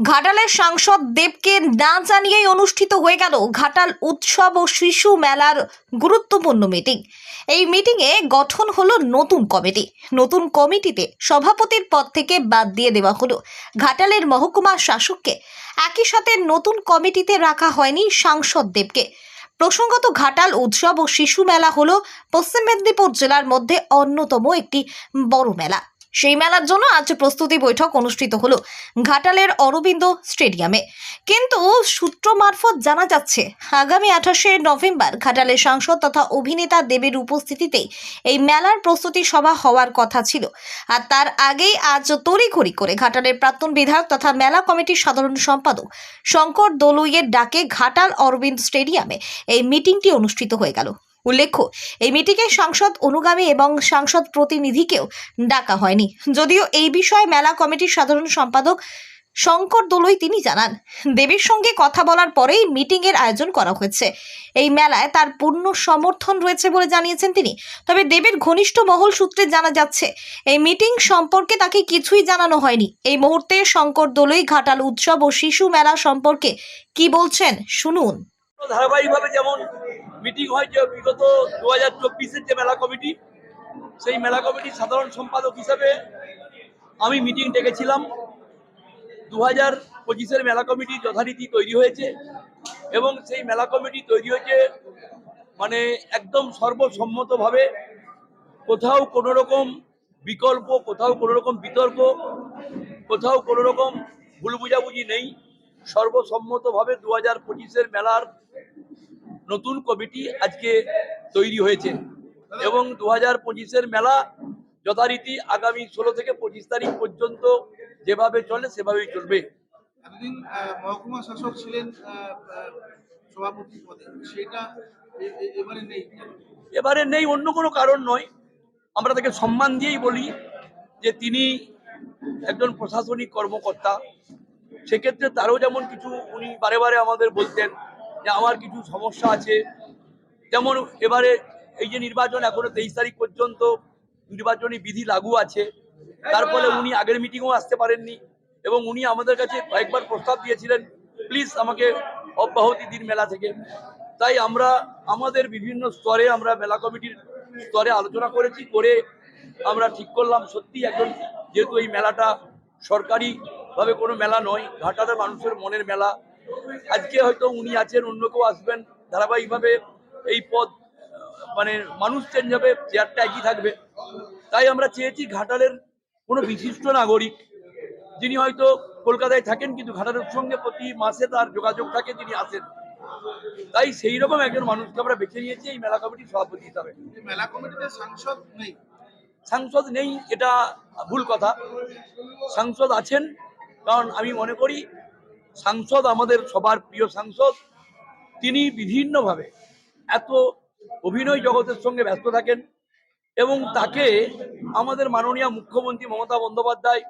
ঘাটালের সাংসদ দেবকে না জানিয়েই অনুষ্ঠিত হয়ে গেল ঘাটাল উৎসব ও শিশু মেলার গুরুত্বপূর্ণ মিটিং। এই মিটিংয়ে গঠন হলো নতুন কমিটি। নতুন কমিটিতে সভাপতির পদ থেকে বাদ দিয়ে দেওয়া হলো। ঘাটালের মহকুমা শাসককে একই সাথে নতুন কমিটিতে রাখা হয়নি সাংসদ দেবকে। প্রসঙ্গত ঘাটাল উৎসব ও শিশু মেলা হলো পশ্চিম মেদিনীপুর জেলার মধ্যে অন্যতম একটি বড় মেলা। সেই মেলার জন্য আজ প্রস্তুতি বৈঠক অনুষ্ঠিত হলো ঘাটালের অরবিন্দ স্টেডিয়ামে। কিন্তু সূত্র মারফত জানা যাচ্ছে, আগামী আঠাশে নভেম্বর ঘাটালের সাংসদ তথা অভিনেতা দেবের উপস্থিতিতে এই মেলার প্রস্তুতি সভা হওয়ার কথা ছিল। আর তার আগেই আজ তড়িঘড়ি করে ঘাটালের প্রাক্তন বিধায়ক তথা মেলা কমিটির সাধারণ সম্পাদক শঙ্কর দলুইয়ের ডাকে ঘাটাল অরবিন্দ স্টেডিয়ামে এই মিটিংটি অনুষ্ঠিত হয়ে গেল। উল্লেখ্য, এই মিটিংয়ে সাংসদ অনুগামী এবং সাংসদ প্রতিনিধিকেও ডাকা হয়নি। যদিও এই বিষয়ে মেলা কমিটির সাধারণ সম্পাদক শঙ্কর দলুই তিনি জানান, দেবীর সঙ্গে কথা বলার পরেই মিটিং এর আয়োজন করা হয়েছে। এই মেলায় তার পূর্ণ সমর্থন রয়েছে বলে জানিয়েছেন তিনি। তবে দেবের ঘনিষ্ঠ মহল সূত্রে জানা যাচ্ছে, এই মিটিং সম্পর্কে তাকে কিছুই জানানো হয়নি। এই মুহূর্তে শঙ্কর দলুই ঘাটাল উৎসব ও শিশু মেলা সম্পর্কে কি বলছেন, শুনুন। ধারাবাহিকভাবে যেমন মিটিং হয় যে বিগত দু হাজার চব্বিশের যে মেলা কমিটি, সেই মেলা কমিটির সাধারণ সম্পাদক হিসেবে আমি মিটিং ডেকেছিলাম। দু হাজার পঁচিশের মেলা কমিটি যথারীতি তৈরি হয়েছে এবং সেই মেলা কমিটি তৈরি হয়েছে মানে একদম সর্বসম্মতভাবে। কোথাও কোনো রকম বিকল্প, কোথাও কোনো রকম বিতর্ক, কোথাও কোনো রকম ভুল বুঝাবুঝি নেই। সর্বসম্মতভাবে দু হাজার পঁচিশের মেলার নতুন কমিটি আজকে তৈরি হয়েছে। এবং দু হাজার পঁচিশের মেলা যথারীতি আগামী ষোলো থেকে পঁচিশ তারিখ পর্যন্ত যেভাবে চলে সেভাবেই চলবে। এতদিন মহকুমা শাসক ছিলেন সভাপতি পদে। সেটা এবারে নেই এবারে নেই অন্য কোনো কারণ নয়। আমরা তাকে সম্মান দিয়েই বলি যে তিনি একজন প্রশাসনিক কর্মকর্তা। সেক্ষেত্রে তারও যেমন কিছু উনি বারে বারে আমাদের বলতেন যে আমার কিছু সমস্যা আছে। যেমন এবারে এই যে নির্বাচন, এখনও তেইশ তারিখ পর্যন্ত নির্বাচনী বিধি লাগু আছে। তার ফলে উনি আগের মিটিংও আসতে পারেননি এবং উনি আমাদের কাছে কয়েকবার প্রস্তাব দিয়েছিলেন প্লিজ আমাকে অব্যাহতি দিন মেলা থেকে। তাই আমরা আমাদের বিভিন্ন স্তরে আমরা মেলা কমিটির স্তরে আলোচনা করেছি, করে আমরা ঠিক করলাম। সত্যি একজন যেহেতু এই মেলাটা সরকারি ভাবে কোনো মেলা নয় ঘাটালে মানুষের মনের মেলা আজকে হয়তো উনি আছেন অন্য কেউ আসবেন। ধারাবাহিকভাবে এই পদ মানে মানুষ চেঞ্জ হবে চেয়ারটা একই থাকবে? তাই আমরা চেয়েছি ঘাটালের কোনো বিশিষ্ট নাগরিক যিনি হয়তো কলকাতায় থাকেন কিন্তু ঘাটালের সঙ্গে প্রতি মাসে তার যোগাযোগ থাকে তিনি আসেন। তাই সেই রকম একজন মানুষকে আমরা বেছে নিয়েছি এই মেলা কমিটির সভাপতি হিসাবে। মেলা কমিটিতে সাংসদ নেই? সাংসদ নেই এটা ভুল কথা। সাংসদ আছেন কারণ আমি মনে করি সাংসদ, আমাদের সবার প্রিয় সাংসদ, তিনি বিভিন্নভাবে এত অভিনয় জগতের সঙ্গে ব্যস্ত থাকেন এবং তাকে আমাদের মাননীয় মুখ্যমন্ত্রী মমতা বন্দ্যোপাধ্যায়,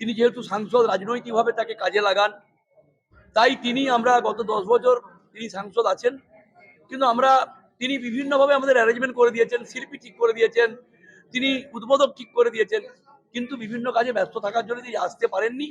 তিনি যেহেতু সাংসদ, রাজনৈতিকভাবে তাকে কাজে লাগান। তাই তিনি আমরা গত দশ বছর তিনি সাংসদ আছেন। কিন্তু আমরা, তিনি বিভিন্নভাবে আমাদের অ্যারেঞ্জমেন্ট করে দিয়েছেন, শিল্পী ঠিক করে দিয়েছেন, তিনি উদ্বোধক ঠিক করে দিয়েছেন, কিন্তু বিভিন্ন কাজে ব্যস্ত থাকার জন্য তিনি আসতে পারেননি।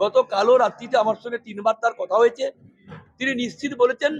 গত কালো রাত্রিতে আমার সঙ্গে তিনবার তার কথা হয়েছে। তিনি নিশ্চিত বলেছেন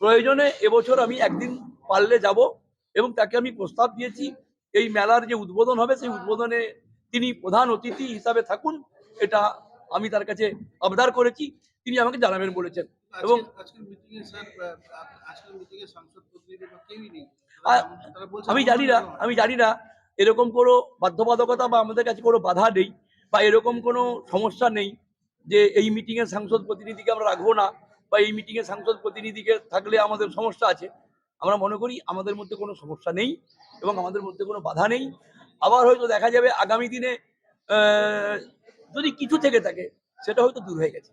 প্রয়োজনে এবছর আমি একদিন পারলে যাব এবং তাকে আমি প্রস্তাব দিয়েছি। এই মেলার যে উদ্বোধন হবে সেই উদ্বোধনে তিনি প্রধান অতিথি হিসাবে থাকুন এটা আমি তার কাছে আবদার করেছি। তিনি আমাকে জানাবেন বলেছেন। এবং আমি জানি না আমি জানি না এরকম কোনো বাধ্যবাধকতা বা আমাদের কাছে কোনো বাধা নেই। বা এরকম কোনো সমস্যা নেই যে এই মিটিংয়ে সাংসদ প্রতিনিধিকে আমরা রাখব না বা এই মিটিংয়ে সাংসদ প্রতিনিধিকে থাকলে আমাদের সমস্যা আছে। আমরা মনে করি আমাদের মধ্যে কোনো সমস্যা নেই এবং আমাদের মধ্যে কোনো বাধা নেই। আবার হয়তো দেখা যাবে আগামী দিনে যদি কিছু থেকে থাকে, সেটা হয়তো দূর হয়ে গেছে।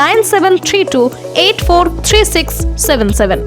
nine seven three two eight four three six seven seven.